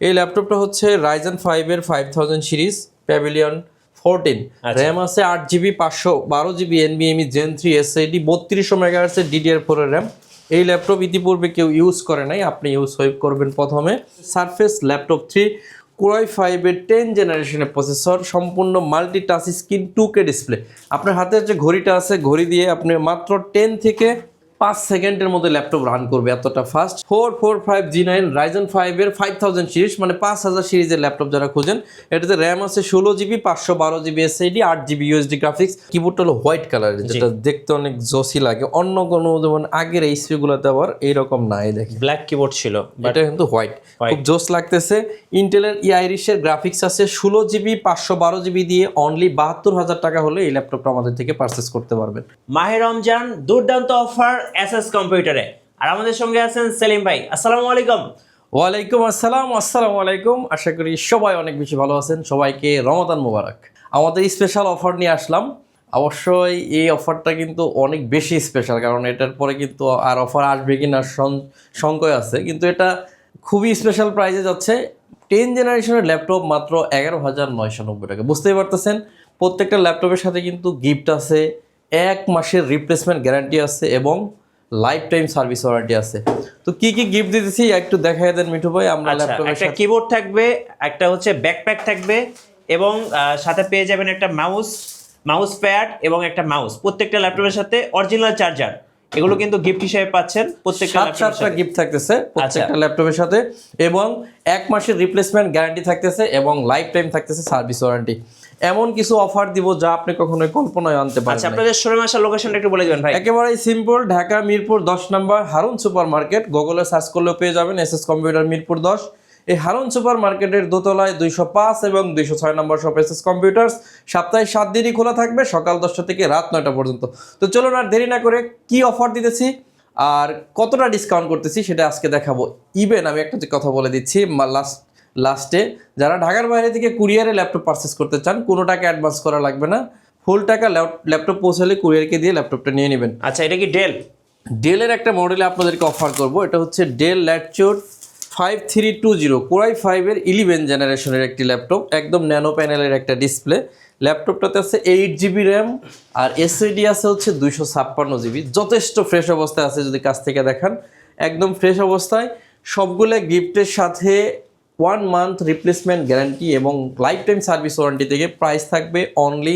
এই ল্যাপটপটা হচ্ছে রাইজেন ফাইভের five thousand series pavilion fourteen. RAM আছে আট জিবি পাঁচশো বারো জিবি এনবিএমই জেন থ্রি এস এসআইডি বত্রিশশো মেগাহার্সের ডিডিআর ফোরের র্যাম এই ল্যাপটপ ইতিপূর্বে কেউ ইউজ করে নাই আপনি ইউজ হয়ে করবেন প্রথমে। Surface laptop three core i ফাইভের টেন জেনারেশনের প্রসেসর সম্পূর্ণ multi touch screen two K display আপনার হাতের যে ঘড়িটা আছে ঘড়ি দিয়ে আপনি মাত্র টেন থেকে পাঁচ সেকেন্ডের মধ্যে ল্যাপটপ রান করবে এতটা fast four four five G nine Ryzen ফাইভের ফাইভ থাউজেন্ড সিরিজ মানে পাঁচ হাজার সিরিজের ল্যাপটপ যারা খুঁজেন এটাতে র্যাম আছে ষোলো জিবি পাঁচশো বারো জিবি এসআইডি আট জিবি ইউএসডি গ্রাফিক্স কিবোর্ডটা হলো হোয়াইট কালারের যেটা দেখতে অনেক জসি লাগে। অন্য কোনো যেমন আগের এইচপি গুলোতে আবার এইরকম নাই দেখি। ব্ল্যাক কিবোর্ড ছিল এটা কিন্তু হোয়াইট খুব জোস লাগতেছে। ইন্টেলের ইয়াইরিশের গ্রাফিক্স আছে ষোলো জিবি পাঁচশো বারো জিবি দিয়ে অনলি বাহাত্তর হাজার টাকা হলে এই ল্যাপটপটা আমাদের থেকে পারচেস করতে পারবেন। মাহে রমজান দুর্দান্ত অফার এসএস কম্পিউটারে। আর আমাদের সঙ্গে আছেন সেলিম ভাই। আসসালামু আলাইকুম। ওয়ালাইকুম আসসালাম, আসসালামু আলাইকুম। আশা করি সবাই অনেক বেশি ভালো আছেন। সবাইকে রমাদান মোবারক। আমাদের স্পেশাল অফার নিয়ে আসলাম। অবশ্যই এই অফারটা কিন্তু অনেক বেশি স্পেশাল কারণ এটার পরে কিন্তু আর অফার আসবে কি না সং- সংশয় আছে। কিন্তু এটা খুবই স্পেশাল প্রাইজে যাচ্ছে। টেন জেনারেশনের ল্যাপটপ মাত্র এগারো হাজার নয়শো নব্বই টাকা। বুঝতেই পারতেছেন? প্রত্যেকটা ল্যাপটপের সাথে কিন্তু গিফট আছে। এক মাসের রিপ্লেসমেন্ট গ্যারান্টি আছে এবং লাইফ টাইম সার্ভিস ওয়ারেন্টি আছে। তো কি কি গিফট দিতেছি একটু দেখাই দেন মিঠু ভাই আমরা আচ্ছা ল্যাপটপের একটা কিবোর্ড থাকবে একটা হচ্ছে ব্যাকপ্যাক থাকবে এবং সাথে পেয়ে যাবেন একটা মাউস মাউস প্যাড এবং একটা মাউস প্রত্যেকটা ল্যাপটপের সাথে অরিজিনাল চার্জার এগুলো কিন্তু গিফট হিসেবে পাচ্ছেন প্রত্যেকটা সাতটা গিফট থাকতেছে আচ্ছা। প্রত্যেকটা ল্যাপটপের সাথে এবং এক মাসের রিপ্লেসমেন্ট গ্যারান্টি থাকতেছে এবং লাইফ টাইম থাকতেছে সার্ভিস ওয়ারেন্টি এমন কিছু অফার দিব যা আপনি কখনোই কল্পনায় আনতে পারেন আচ্ছা আপনাদের শোরুম আসার লোকেশনটা একটু বলে দেবেন ভাই। একেবারেই সিম্পল ঢাকা মিরপুর দশ নম্বর হারুন সুপার মার্কেট গুগলে সার্চ করলেও পেয়ে যাবেন এস এস কম্পিউটার মিরপুর দশ। এই হারুন সুপার মার্কেটের দোতলায় দুইশো পাঁচ এবং দুইশো ছয় number shop S S computers সপ্তাহে সাত দিনই খোলা থাকবে সকাল দশটা থেকে রাত নয়টা পর্যন্ত। তো চলুন আর দেরি না করে কি অফার দিতেছি আর কতটা ডিসকাউন্ট করতেছি সেটা আজকে দেখাবো। ইভেন আমি একটা কথা বলে দিচ্ছি লাস্ট লাস্টে। যারা ঢাকার বাইরে থেকে কুরিয়ারে ল্যাপটপ পারচেস করতে চান কোনো টাকা অ্যাডভান্স করা লাগবে না। ফুল টাকা ল্যাপটপ পৌঁছালে কুরিয়ারকে দিয়ে ল্যাপটপটা নিয়ে নেবেন। আচ্ছা এটা কি ডেল ডেলের একটা মডেলে আপনাদেরকে অফার করব। এটা হচ্ছে Dell latitude five three two zero core i ফাইভের ইলেভেন জেনারেশনের একটি ল্যাপটপ একদম ন্যানো প্যানেলের একটা ডিসপ্লে ল্যাপটপটাতে আছে এইট জিবি র্যাম আর এসএডি আছে হচ্ছে দুইশো ছাপ্পান্ন জিবি যথেষ্ট ফ্রেশ অবস্থায় আছে যদি কাছ থেকে দেখান। একদম ফ্রেশ অবস্থায়। সবগুলো গিফটের সাথে ওয়ান মান্থ রিপ্লেসমেন্ট গ্যারান্টি এবং লাইফ টাইম সার্ভিস ওয়ারেন্টি থেকে প্রাইস থাকবে অনলি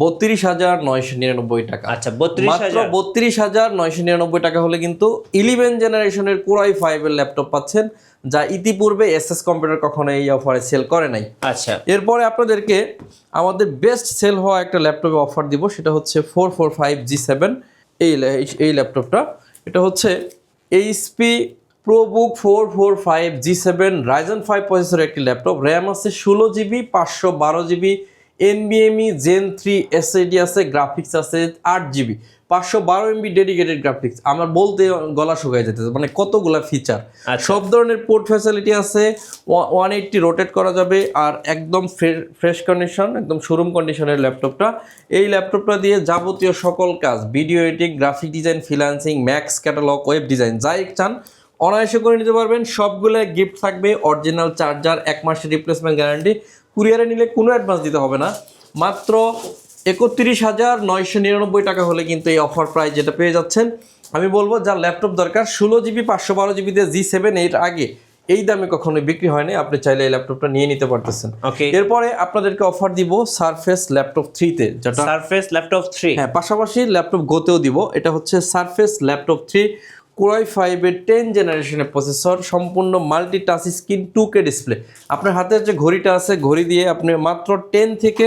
বত্রিশ হাজার নয়শো নিরানব্বই টাকা। আচ্ছা বত্রিশ মাত্র বত্রিশ হাজার নয়শো নিরানব্বই টাকা হলে কিন্তু ইলেভেন জেনারেশনের কোরাই ফাইভের ল্যাপটপ পাচ্ছেন যা ইতিপূর্বে এস এস কম্পিউটার কখনো এই অফারে সেল করে নাই। আচ্ছা। এরপরে আপনাদেরকে আমাদের বেস্ট সেল হওয়া একটা ল্যাপটপে অফার দিব সেটা হচ্ছে four four five G seven এই এই ল্যাপটপটা এটা হচ্ছে HP ProBook four four five G seven Ryzen five processor একটি ল্যাপটপ র্যাম আছে ষোলো জিবি পাঁচশো বারো জিবি এনবিএমই জেন থ্রি এসএডি আছে গ্রাফিক্স আছে আট জিবি পাঁচশো বারো এমবি ডেডিকেটেড গ্রাফিক্স আমার বলতে গলা শুকায় যেতেছে মানে কতগুলা ফিচার আচ্ছা। সব ধরনের পোর্ট ফ্যাসিলিটি আছে ওয়ান এইটটি রোটেট করা যাবে আর একদম ফ্রেশ কন্ডিশন একদম শোরুম কন্ডিশনের ল্যাপটপটা এই ল্যাপটপটা দিয়ে যাবতীয় সকল কাজ video editing graphic design freelancing max catalog web design যাই চান অনায়াসে করে নিতে পারবেন। সবগুলো গিফট থাকবে অরিজিনাল চার্জার এক মাসের রিপ্লেসমেন্ট গ্যারান্টি কুরিয়ারে নিলে কোনো অ্যাডভান্স দিতে হবে না। মাত্র একত্রিশ হাজার নয়শো নিরানব্বই টাকা হলে কিন্তু এই অফার প্রাইস যেটা পেয়ে যাচ্ছেন আমি বলব যার ল্যাপটপ দরকার ষোলো জিবি পাঁচশো বারো জিবিতে জি সেভেন এইট আগে এই দামে কখনোই বিক্রি হয়নি। আপনি চাইলে এই ল্যাপটপটা নিয়ে নিতে পারতেছেন। ওকে এরপরে আপনাদেরকে অফার দিব সারফেস ল্যাপটপ থ্রিতে যেটা সারফেস ল্যাপটপ থ্রি হ্যাঁ পাশাপাশি ল্যাপটপ গোতেও দিব। এটা হচ্ছে Surface laptop three core i ফাইভের টেন জেনারেশনের প্রসেসর সম্পূর্ণ multi touch screen two K display আপনার হাতের যে ঘড়িটা আছে ঘড়ি দিয়ে আপনি মাত্র টেন থেকে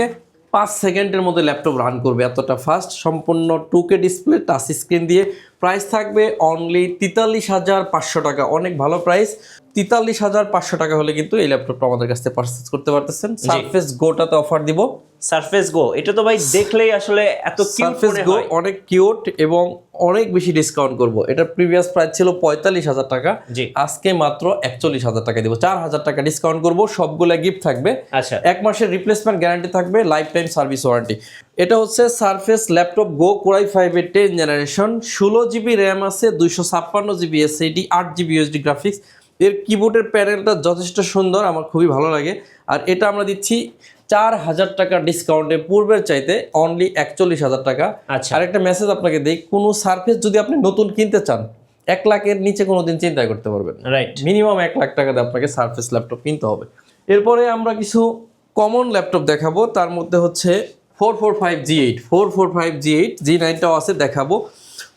পাঁচ সেকেন্ডের মধ্যে ল্যাপটপ রান করবে। এতটা ফাস্ট সম্পূর্ণ two K display touch screen দিয়ে। প্রাইস থাকবে অনলি তেতাল্লিশ হাজার পাঁচশো টাকা। অনেক ভালো প্রাইস তেতাল্লিশ হাজার পাঁচশো টাকা হলে কিন্তু এই ল্যাপটপটা আমাদের কাছ থেকে পারচেস করতে পারতেছেন। সারফেস গোটাতে অফার দিব। সারফেস গো এটা তো ভাই দেখলেই আসলে এত সারফেস গো অনেক কিউট এবং অনেক বেশি ডিসকাউন্ট করব। এটা প্রিভিয়াস প্রাইস ছিল পঁয়তাল্লিশ হাজার টাকা জি। আজকে মাত্র একচল্লিশ হাজার টাকা দিব। চার হাজার টাকা ডিসকাউন্ট করব সবগুলা গিফট থাকবে। আচ্ছা। এক মাসের রিপ্লেসমেন্ট গ্যারান্টি থাকবে লাইফ টাইম সার্ভিস ওয়ারেন্টি এটা হচ্ছে Surface laptop Go core i ফাইভের টেন জেনারেশন ষোলো জিবি র্যাম আছে দুইশো ছাপ্পান্ন জিবি এসএডি আট জিবি ইউএসডি গ্রাফিক্স এর কিবোর্ডের প্যানেলটা যথেষ্ট সুন্দর আমার খুবই ভালো লাগে। আর এটা আমরা দিচ্ছি চার হাজার টাকা ডিসকাউন্টে পূর্বের চাইতে অনলি একচল্লিশ হাজার টাকা। আচ্ছা। আর একটা মেসেজ আপনাকে দেই কোনো সার্ফেস যদি আপনি নতুন কিনতে চান এক লাখের নিচে কোনোদিন চিন্তা করতে পারবেন রাইট মিনিমাম এক লাখ টাকা দিয়ে আপনাকে সার্ফেস ল্যাপটপ কিনতে হবে। এরপরে আমরা কিছু কমন ল্যাপটপ দেখাবো তার মধ্যে হচ্ছে four four five G eight four four five G eight G নাইনটাও আছে দেখাবো।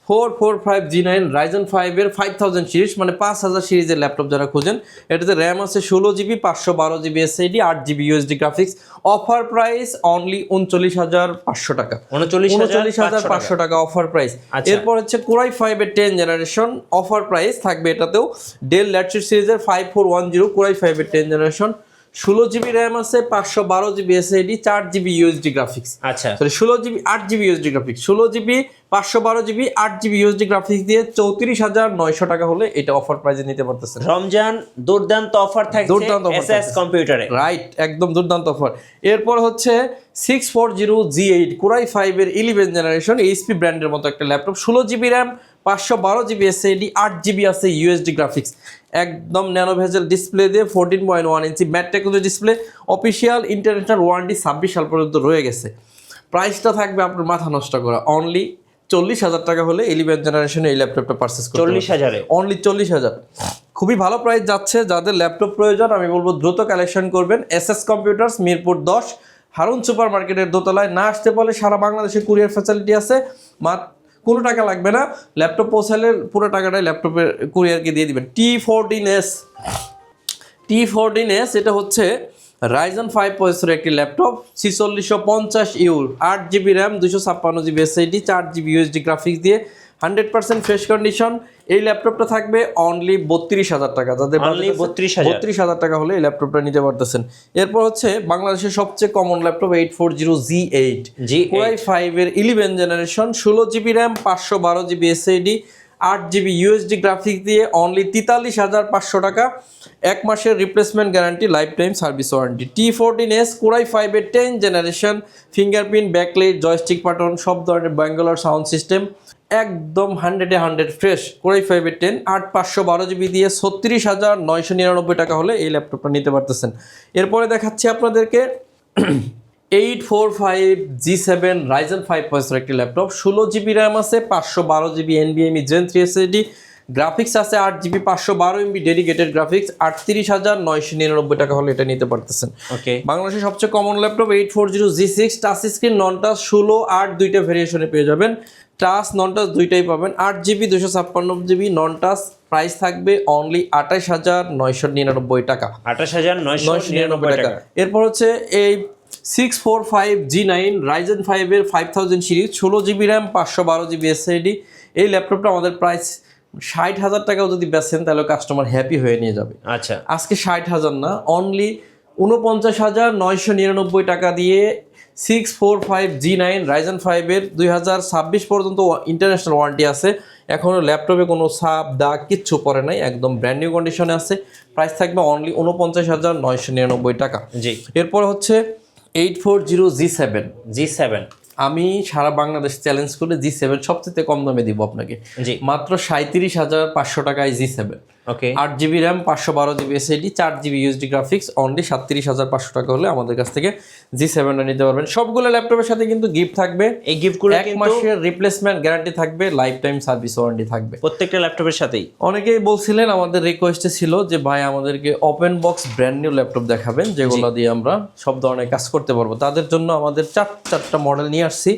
Four four five G nine Ryzen ফাইভের ফাইভ থাউজেন্ড সিরিজ মানে পাঁচ হাজার সিরিজের ল্যাপটপ যারা খোঁজেন এটাতে র্যাম আছে ষোলো জিবি পাঁচশো বারো জিবি এসআইডি আট GB USD graphics offer price only উনচল্লিশ হাজার পাঁচশো টাকা। উনচল্লিশ হাজার পাঁচশো টাকা অফার প্রাইস আচ্ছা। এরপর হচ্ছে কোরাই ফাইভের টেন জেনারেশন অফার প্রাইস থাকবে এটাতেও। ডেল ল্যাটসিট সিরিজের five four one zero core i ফাইভের টেন জেনারেশন ষোলো জিবি র্যাম আছে পাঁচশো বারো জিবি এসএডি চার জিবি ইউএসডি গ্রাফিক্স আচ্ছা। সরি ষোলো জিবি আট জিবি ইউএসডি গ্রাফিক্স ষোলো জিবি পাঁচশো বারো জিবি আট জিবি ইউএসডি গ্রাফিক্স দিয়ে চৌত্রিশ হাজার নয়শো টাকা হলে এটা অফার প্রাইসে নিতে পারতেছেন। রমজান দুর্দান্ত অফার থাকছে দুর্দান্ত থাকছে। কম্পিউটারে রাইট একদম দুর্দান্ত অফার এরপর হচ্ছে six four zero G eight core i ফাইভের ইলেভেন জেনারেশন এইচপি ব্র্যান্ডের মতো একটা ল্যাপটপ ষোলো জিবি র্যাম পাঁচশো বারো জিবি এসএডি আট জিবি আছে ইউএসডি গ্রাফিক্স একদম ন্যানো ভেজেল ডিসপ্লে দিয়ে fourteen point one inch matte technology display official international warranty ছাব্বিশ সাল পর্যন্ত রয়ে গেছে। প্রাইসটা থাকবে আপনার মাথা নষ্ট করা। অনলি চল্লিশ হাজার টাকা হলে ইলেভেন জেনারেশনে এই ল্যাপটপটা পারচেস করতে চল্লিশ হাজারে? অনলি চল্লিশ হাজার। খুবই ভালো প্রাইস যাচ্ছে। যাদের ল্যাপটপ প্রয়োজন আমি বলব দ্রুত কালেকশন করবেন। এস এস কম্পিউটার্স মিরপুর দশ হারুন সুপার মার্কেটের দোতলায়। না আসতে পারলে সারা বাংলাদেশে কুরিয়ার ফ্যাসিলিটি আছে। মাত্র কোনো টাকা লাগবে না ল্যাপটপ পৌঁছালে পুরো টাকাটাই ল্যাপটপের কুরিয়ারকে দিয়ে দিবেন। T fourteen S T fourteen S এটা হচ্ছে রাইজন ফাইভ পয়সের একটি ল্যাপটপ ছিচল্লিশশো পঞ্চাশ ইউর আট জিবি র্যাম দুশো ছাপ্পান্ন জিবি এসআইডি চার জিবি ইউএসডি গ্রাফিক্স দিয়ে হান্ড্রেড পার্সেন্ট ফ্রেশ কন্ডিশন। এই ল্যাপটপটা থাকবে অনলি বত্রিশ হাজার টাকা। যাদের 32,000 বত্রিশ হাজার। টাকা হলে এই ল্যাপটপটা নিতে পারতেছেন। এরপর হচ্ছে বাংলাদেশের সবচেয়ে common laptop eight four zero G eight G core i ফাইভের ইলেভেন জেনারেশন ষোলো জিবি র্যাম পাঁচশো বারো জিবি এস এসএডি আট জিবি ইউএসডি গ্রাফিক্স দিয়ে অনলি তেতাল্লিশ হাজার পাঁচশো টাকা। এক মাসের replacement guarantee life time service warranty T fourteen S core i ফাইভের ten generation fingerprint backlight joystick button সব ধরনের ব্যাঙ্গালোর সাউন্ড সিস্টেম একদম হান্ড্রেডে হান্ড্রেড ফ্রেশ কোরাই ফাইভের টেন আট পাঁচশো বারো জিবি দিয়ে ছত্রিশ হাজার নয়শো নিরানব্বই টাকা হলে এই ল্যাপটপটা নিতে পারতেছেন। এরপরে দেখাচ্ছি আপনাদেরকে eight four five G seven Ryzen five point একটি ল্যাপটপ ষোলো জিবি র্যাম আছে পাঁচশো বারো জিবি এনবিএমই জেন থ্রি এসএসডি গ্রাফিক্স আছে আট জিবি পাঁচশো বারো এমবি ডেডিকেটেড গ্রাফিক্স আটত্রিশ হাজার নয়শো নিরানব্বই টাকা হলে এটা নিতে পারতেছেন। ওকে বাংলাদেশের সবচেয়ে common laptop eight four zero G six touch screen non touch ষোলো আট দুইটা ভেরিয়েশনে পেয়ে যাবেন। টাচ নন টাচ দুইটাই পাবেন। আট জিবি দুশো ছাপ্পান্ন জিবি নন টাচ প্রাইস থাকবে অনলি আঠাশ হাজার নয়শো নিরানব্বই টাকা। আঠাশ হাজার নয়শো নিরানব্বই টাকা। এরপর হচ্ছে এই six four five G nine Ryzen ফাইভের ফাইভ থাউজেন্ড সিরিজ ষোলো জিবি র্যাম পাঁচশো বারো জিবি এসআইডি এই ল্যাপটপটা আমাদের প্রাইস ষাট হাজার টাকাও যদি বেচেন তাহলে কাস্টমার হ্যাপি হয়ে নিয়ে যাবে। আচ্ছা। আজকে ষাট হাজার না অনলি উনপঞ্চাশ হাজার নয়শো নিরানব্বই টাকা দিয়ে six four five G nine Ryzen ফাইভের দুই হাজার ছাব্বিশ পর্যন্ত ইন্টারন্যাশনাল ওয়ারেন্টি আছে। এখনও ল্যাপটপে কোনো সাপ দাগ কিচ্ছু পরে নাই একদম ব্র্যান্ড নিউ কন্ডিশনে আছে। প্রাইস থাকবে অনলি উনপঞ্চাশ হাজার নয়শো নিরানব্বই টাকা। জি। এরপর হচ্ছে eight four zero G seven G seven আমি সারা বাংলাদেশ চ্যালেঞ্জ করে জি সেভেন সবচেয়ে কম দামে দিব আপনাকে। জি। মাত্র সাঁত্রিশ হাজার পাঁচশো টাকায় জি সেভেন ওকে আট জিবি র্যাম পাঁচশো বারো জিবি এসএডি চার জিবি ইউএসডি গ্রাফিক্স অনলি সাতত্রিশ হাজার পাঁচশো টাকা হলে আমাদের কাছ থেকে জি সেভেনটা নিতে পারবেন। সবগুলো ল্যাপটপের সাথে কিন্তু গিফট থাকবে। এই গিফটগুলো এক মাসের রিপ্লেসমেন্ট গ্যারান্টি থাকবে লাইফ টাইম সার্ভিস ওয়ারেন্টি থাকবে। প্রত্যেকটা ল্যাপটপের সাথেই। অনেকেই বলছিলেন আমাদের রিকোয়েস্টে ছিল যে ভাই আমাদেরকে open box brand new laptop দেখাবেন যেগুলো দিয়ে আমরা সব ধরনের কাজ করতে পারব। তাদের জন্য আমাদের চার চারটা মডেল নিয়ে আসছি।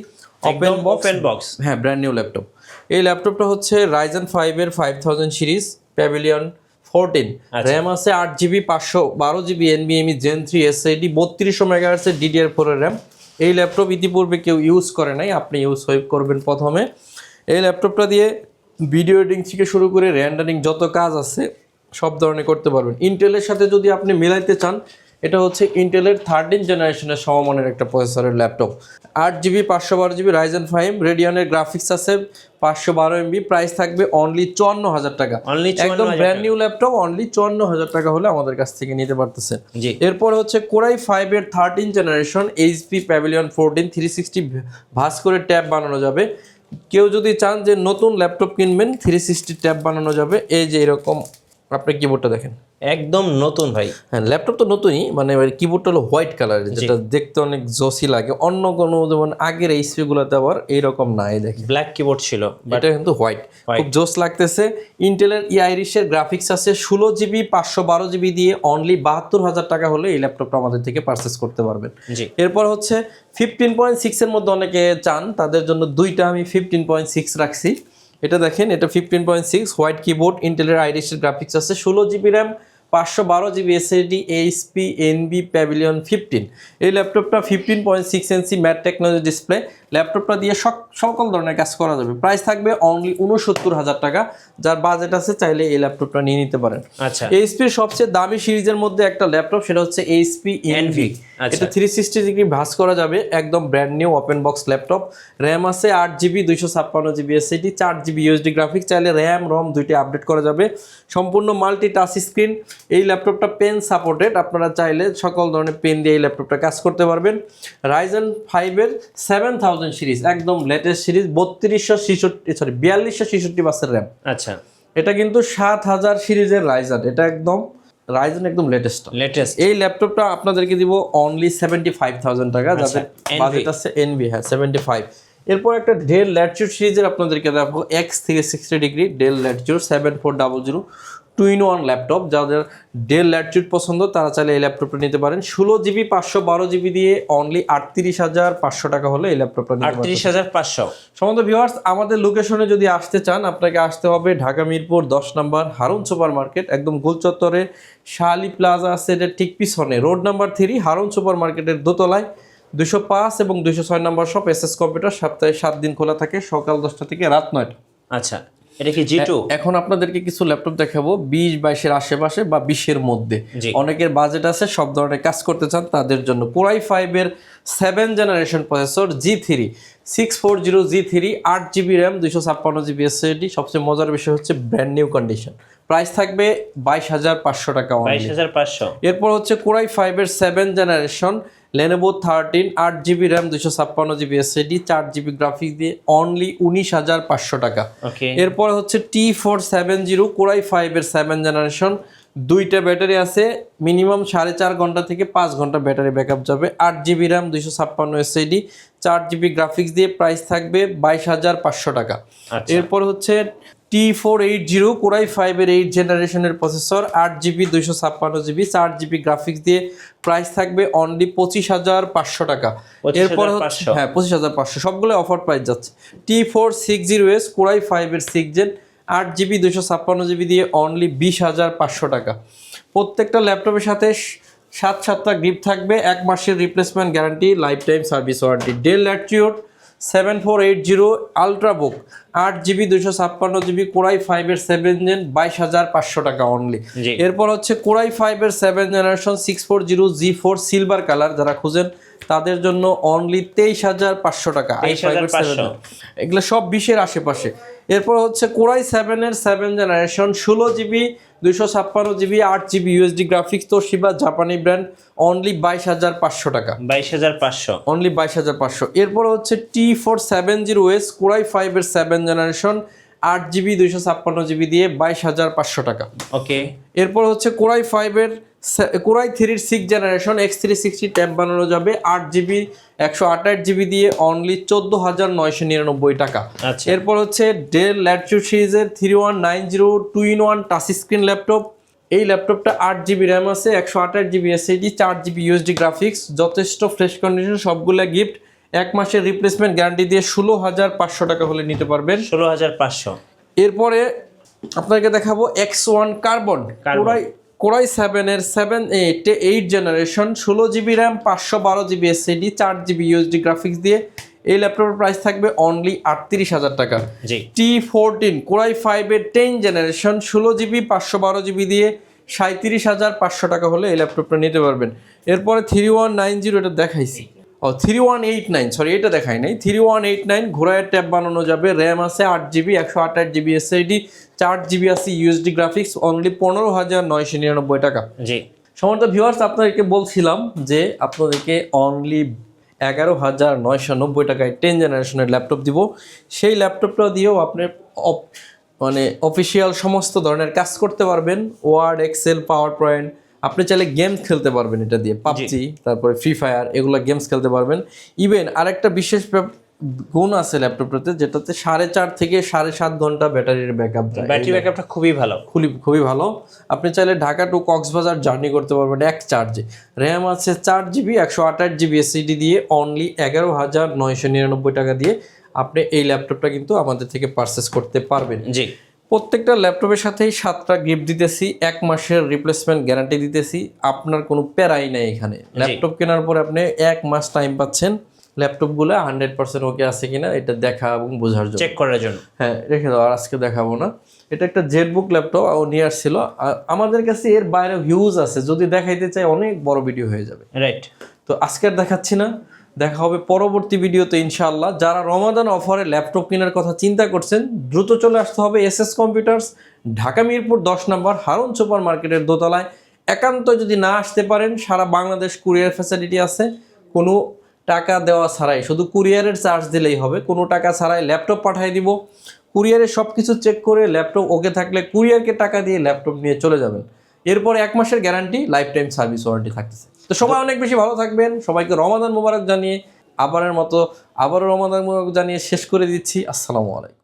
ওপেন বক্স ওপেন বক্স হ্যাঁ ব্র্যান্ড নিউ ল্যাপটপ এই ল্যাপটপটা হচ্ছে রাইজেন ফাইভের five thousand series Pavilion fourteen. RAM আছে আট জিবি পাঁচশো বারো জিবি এনবিএমই জেন থ্রি এস এসআইডি বত্রিশশো মেগাহার্সের ডিডিআর ফোরের র্যাম এই ল্যাপটপ ইতিপূর্বে কেউ ইউজ করে নাই আপনি ইউজ হয়ে করবেন প্রথমে। এই ল্যাপটপটা দিয়ে ভিডিও এডিং থেকে শুরু করে র্যান্ডারিং যত কাজ আছে সব ধরনের করতে পারবেন। ইন্টেলের সাথে যদি আপনি মেলাইতে চান এটা হচ্ছে ইন্টেলের থার্টিন জেনারেশনের সমমানের একটা প্রসেসরের ল্যাপটপ আট জিবি পাঁচশো বারো জিবি রাইজেন ফাইভ রেডিয়নের গ্রাফিক্স আছে পাঁচশো বারো এমবি প্রাইস থাকবে অনলি চুয়ান্ন হাজার টাকা। অনলি একদম ব্র্যান্ড নিউ ল্যাপটপ অনলি চুয়ান্ন হাজার টাকা হলে আমাদের কাছ থেকে নিতে পারতেছে। জি। এরপর হচ্ছে কোরাই ফাইভ ফাইভের thirteen generation HP Pavilion fourteen three sixty ভাস করে ট্যাব বানানো যাবে। কেউ যদি চান যে নতুন ল্যাপটপ কিনবেন থ্রি সিক্সটি ট্যাব বানানো যাবে। এই যে এরকম আপনার কিবোর্ডটা দেখেন। একদম নতুন ভাই। হ্যাঁ ল্যাপটপ তো নতুনই মানে কিবোর্ডটা হলো হোয়াইট কালার যেটা দেখতে অনেক জসি লাগে। অন্য কোনো যেমন আগের এইচপি গুলোতে আবার এইরকম নাই দেখি। ব্ল্যাক কিবোর্ড ছিল এটা কিন্তু হোয়াইট খুব জোস লাগতেছে। ইন্টেলের ই আইরিশের গ্রাফিক্স আছে ষোলো জিবি পাঁচশো বারো জিবি দিয়ে অনলি বাহাত্তর হাজার টাকা হলে এই ল্যাপটপটা আমাদের থেকে পারচেস করতে পারবেন। এরপর হচ্ছে ফিফটিন পয়েন্ট সিক্সের মধ্যে অনেকে চান তাদের জন্য দুইটা আমি ফিফটিন পয়েন্ট সিক্স রাখছি। এটা দেখেন, এটা fifteen point six white keyboard ইন্টেলের আইরিশের গ্রাফিক্স আছে, ষোলো জিবি র্যাম পাঁচশো বারো GB SSD HP NB Pavilion fifteen এই ল্যাপটপটা fifteen point six NC matte technology display ল্যাপটপটা দিয়ে সক- সকল ধরনের কাজ করা যাবে। প্রাইস থাকবে অনলি উনসত্তর হাজার টাকা। যার বাজেট আছে চাইলে এই ল্যাপটপটা নিয়ে নিতে পারেন। আচ্ছা। এইচপির সবচেয়ে দামি সিরিজের মধ্যে একটা ল্যাপটপ সেটা হচ্ছে এইচপি এনভি আচ্ছা। এটা থ্রি সিক্সটি ডিগ্রি ভাস করা যাবে। একদম brand new open box laptop. RAM আছে আট জিবি দুইশো ছাপ্পান্ন জিবি এসএসডি চার জিবি ইউএসডি গ্রাফিক্স চাইলে র্যাম রম দুইটি আপডেট করা যাবে। সম্পূর্ণ মাল্টি টাচ স্ক্রিন এই ল্যাপটপটা পেন সাপোর্টেড আপনারা চাইলে সকল ধরনের পেন দিয়ে এই ল্যাপটপটা কাজ করতে পারবেন। রাইজেন ফাইভের সেভেন থাউজেন্ড সিরিজ একদম লেটেস্ট সিরিজ বত্রিশশো ছেষট্টি সরি বিয়াল্লিশশো ছেষট্টি বাসের র্যাম আচ্ছা। এটা কিন্তু সাত হাজার সিরিজের রাইজার এটা একদম রাইজন একদম লেটেস্ট লেটেস্ট এই ল্যাপটপটা আপনাদেরকে দিব অনলি সেভেন্টি ফাইভ থাউজেন্ড টাকা যাদের বাজেট আছে এনভি হ্যাঁ সেভেন্টি ফাইভ এরপর একটা ডেল ল্যাটচুর সিরিজের আপনাদেরকে দেখো এক্স থেকে sixty degree Dell latitude seven four double zero two in one laptop যাদের ডেল ল্যাটচুট পছন্দ তারা চাইলে এই ল্যাপটপটা নিতে পারেন। ষোলো জিবি পাঁচশো বারো জিবি দিয়ে অনলি আটত্রিশ হাজার পাঁচশো টাকা হলে এই ল্যাপটপটা আটত্রিশ হাজার পাঁচশো। সমস্ত ভিউয়ার্স আমাদের লোকেশনে যদি আসতে চান আপনাকে আসতে হবে ঢাকা মিরপুর দশ নম্বর হারুন সুপার মার্কেট একদম গোলচত্বরে শাহালি প্লাজা আছে এটার ঠিক পিছনে। Road number three Harun super মার্কেটের দোতলায় দুশো পাঁচ এবং দুশো ছয় নম্বর শপ এস এস কম্পিউটার সপ্তাহে সাত দিন খোলা থাকে সকাল দশটা থেকে রাত নয়টা। আচ্ছা। এটা কি জি টু এখন আপনাদেরকে কিছু ল্যাপটপ দেখাবো বিশ বাইশের আশেপাশে বা বিশের মধ্যে। অনেকের বাজেট আছে সব ধরনের কাজ করতে চান তাদের জন্য কোরাই ফাইভের seven generation processor G three six four zero G three আট জিবি র্যাম দুইশো ছাপ্পান্ন জিবি এসএসডি সবচেয়ে মজার বিষয় হচ্ছে ব্র্যান্ড নিউ কন্ডিশন প্রাইস থাকবে বাইশ হাজার পাঁচশো টাকা বাইশ হাজার পাঁচশো। এরপর হচ্ছে কোরাই ফাইভের সেভেন জেনারেশন লেনোভো থার্টিন আট জিবি র্যাম দুশো ছাপ্পান্ন জিবি এসএসডি চার জিবি গ্রাফিক্স দিয়ে অনলি উনিশ হাজার পাঁচশো টাকা। এরপর হচ্ছে T four seven zero core i ফাইভের সেভেন জেনারেশন দুইটা ব্যাটারি আছে মিনিমাম সাড়ে চার ঘণ্টা থেকে পাঁচ ঘণ্টা ব্যাটারি ব্যাকআপ যাবে। আট জিবি র্যাম দুইশো ছাপ্পান্ন এসএডি চার জিবি গ্রাফিক্স দিয়ে প্রাইস থাকবে বাইশ হাজার পাঁচশো টাকা। আচ্ছা। এরপর হচ্ছে T four eight zero core i ফাইভের এইট জেনারেশনের প্রসেসর আট জিবি দুইশো ছাপ্পান্ন জিবি চার জিবি গ্রাফিক্স দিয়ে প্রাইস থাকবে অনলি পঁচিশ হাজার পাঁচশো টাকা। 25,500 এরপর হচ্ছে হ্যাঁ পঁচিশ হাজার পাঁচশো। সবগুলো অফার প্রাইস যাচ্ছে। T four six zero S core i ফাইভের সিক্স জেন আট জিবি দুশো ছাপ্পান্ন জিবি দিয়ে অনলি বিশ হাজার পাঁচশো টাকা। প্রত্যেকটা ল্যাপটপের সাথে সাত সাতটা গ্রিপ থাকবে এক মাসের replacement guarantee life time service warranty Dell latitude seven four eight zero ultrabook আট জিবি দুশো ছাপ্পান্ন জিবি কোরাই ফাইভের সেভেন জেন বাইশ হাজার পাঁচশো টাকা অনলি এরপর হচ্ছে কোরাই ফাইভের seven generation six four zero G four silver colour যারা খুঁজেন তাদের জন্য অনলি তেইশ হাজার পাঁচশো টাকা i5 এর 23,500 7 এগুলো সব বিশের আশেপাশে। এরপর হচ্ছে কোরাই সেভেনের সেভেন জেনারেশন ষোলো জিবি দুইশো ছাপ্পান্ন জিবি আট জিবি ইউএসডি গ্রাফিক্স তোশিবা জাপানি ব্র্যান্ড অনলি বাইশ হাজার পাঁচশো টাকা। বাইশ হাজার পাঁচশো। অনলি বাইশ হাজার পাঁচশো। এরপর হচ্ছে T four seven zero S core i ফাইভের সেভেন জেনারেশন আট জিবি দুইশো ছাপ্পান্ন জিবি দিয়ে বাইশ হাজার পাঁচশো টাকা। ওকে। এরপর হচ্ছে কোরাই ফাইভের কোরাই থ্রির six generation X three sixty tab বানানো যাবে আট জিবি একশো আঠাশ জিবি দিয়ে অনলি চোদ্দ হাজার নয়শো নিরানব্বই টাকা। আচ্ছা। এরপর হচ্ছে ডেল ল্যাটচুড সিরিজের three one nine zero two in one touch screen laptop এই ল্যাপটপটা আট জিবি র্যাম আছে একশো আঠাশ জিবি এসএসডি চার জিবি ইউএসডি গ্রাফিক্স যথেষ্ট ফ্রেশ কন্ডিশন সবগুলো গিফট এক মাসের রিপ্লেসমেন্ট গ্যারান্টি দিয়ে ষোলো হাজার পাঁচশো টাকা হলে নিতে পারবেন। ষোলো হাজার পাঁচশো। এরপরে আপনাকে দেখাবো X one carbon. Core i core i সেভেনের সেভেন এইট এইট জেনারেশন ষোলো জিবি র্যাম পাঁচশো বারো জিবি এসএডি চার জিবি ইউএসডি গ্রাফিক্স দিয়ে এই ল্যাপটপের প্রাইস থাকবে অনলি আটত্রিশ হাজার টাকা। টি ফোরটিন কোরাই ফাইভের টেন জেনারেশন ষোলো জিবি পাঁচশো বারো জিবি দিয়ে সাঁত্রিশ হাজার পাঁচশো টাকা হলে এই ল্যাপটপটা নিতে পারবেন। এরপরে থ্রি ওয়ান নাইন জিরো এটা দেখাইছি। ও three one eight nine sorry এটা দেখাই নাই। থ্রি ওয়ান এইট নাইন ঘোড়ায় ট্যাব বানানো যাবে। র্যাম আছে আট জিবি একশো আঠাশ জিবি এসআইডি চার জিবি আছে ইউএসডি গ্রাফিক্স অনলি পনেরো হাজার নয়শো নিরানব্বই টাকা। জি। সমস্ত ভিউয়ার্স আপনাদেরকে বলছিলাম যে আপনাদেরকে অনলি এগারো হাজার নয়শো নব্বই টাকায় টেন জেনারেশনের ল্যাপটপ দিব। সেই ল্যাপটপটা দিয়েও আপনি মানে অফিসিয়াল সমস্ত ধরনের কাজ করতে পারবেন। ওয়ার্ড এক্সেল পাওয়ার পয়েন্ট আপনি চাইলে গেম খেলতে পারবেন এটা দিয়ে পাবজি তারপরে ফ্রি ফায়ার এগুলো গেমস খেলতে পারবেন। ইভেন আরেকটা বিশেষ গুণ আছে ল্যাপটপটাতে যেটাতে সাড়ে চার থেকে সাড়ে সাত ঘণ্টা ব্যাটারির ব্যাকআপ যায় ব্যাটারি ব্যাকআপটা খুবই ভালো। খুবই খুবই ভালো। আপনি চাইলে ঢাকা টু কক্সবাজার জার্নি করতে পারবেন এক চার্জে র্যাম আছে চার জিবি একশো আঠাশ জিবি এসিডি দিয়ে অনলি এগারো হাজার নয়শো নিরানব্বই টাকা দিয়ে আপনি এই ল্যাপটপটা কিন্তু আমাদের থেকে পারচেস করতে পারবেন। জি। প্রত্যেকটা ল্যাপটপের সাথেই সাতটা গিফট দিতেছি এক মাসের রিপ্লেসমেন্ট গ্যারান্টি দিতেছি আপনার কোনো প্যারাই নেই এখানে। ল্যাপটপ কেনার পরে আপনি এক মাস টাইম পাচ্ছেন ল্যাপটপগুলো হান্ড্রেড পার্সেন্ট ওকে আছে কিনা এটা দেখা এবং বোঝার জন্য। চেক করার জন্য। হ্যাঁ রেখে দাও আর আজকে দেখাবো না। এটা একটা জেটবুক ল্যাপটপ ও নিয়ে আসছিল। আমাদের কাছে এর বাইরে ভিউজ আছে যদি দেখাইতে চাই অনেক বড় ভিডিও হয়ে যাবে। রাইট তো আজকে আর দেখাচ্ছি না। দেখা হবে পরবর্তী ভিডিওতে ইনশাআল্লাহ। যারা রমাদান অফারে ল্যাপটপ কেনার কথা চিন্তা করছেন, দ্রুত চলে আসতে হবে S S computers, Dhaka Mirpur দশ নম্বর হারুন সুপার মার্কেটের দোতলায়। একান্ত যদি না আসতে পারেন, সারা বাংলাদেশ কুরিয়ার ফ্যাসিলিটি আছে। কোনো টাকা দেওয়া ছাড়াই, শুধু কুরিয়ারের চার্জ দিলেই হবে। কোনো টাকা ছাড়াই ল্যাপটপ পাঠিয়ে দিব। কুরিয়ারে সব কিছু চেক করে ল্যাপটপ ওকে থাকলে কুরিয়ারকে টাকা দিয়ে ল্যাপটপ নিয়ে চলে যাবেন। এরপর এক মাসের guarantee life time service warranty থাকতেছে। তো সবাই অনেক বেশি ভালো থাকবেন। সবাইকে রমাদান মোবারক জানিয়ে আবারের মতো আবারও রমাদান মোবারক জানিয়ে শেষ করে দিচ্ছি। আসসালামু আলাইকুম।